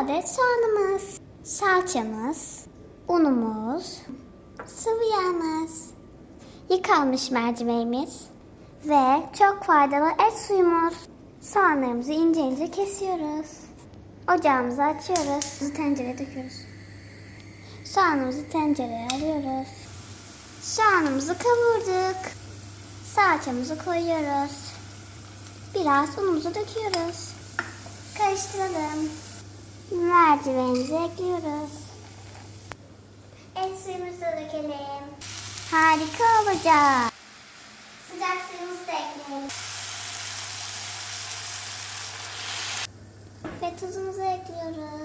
adet soğanımız, salçamız, unumuz, sıvı yağımız, yıkanmış mercimeğimiz ve çok faydalı et suyumuz. Soğanlarımızı ince ince kesiyoruz. Ocağımızı açıyoruz. Tencereye döküyoruz. Soğanımızı tencereye alıyoruz. Soğanımızı kavurduk. Salçamızı koyuyoruz. Biraz unumuzu döküyoruz. Karıştıralım. Mercimeğimizi ekliyoruz. Et suyumuzu da dökelim. Harika olacak. Sıcak suyumuzu da ekleyelim. Ve tuzumuzu ekliyoruz.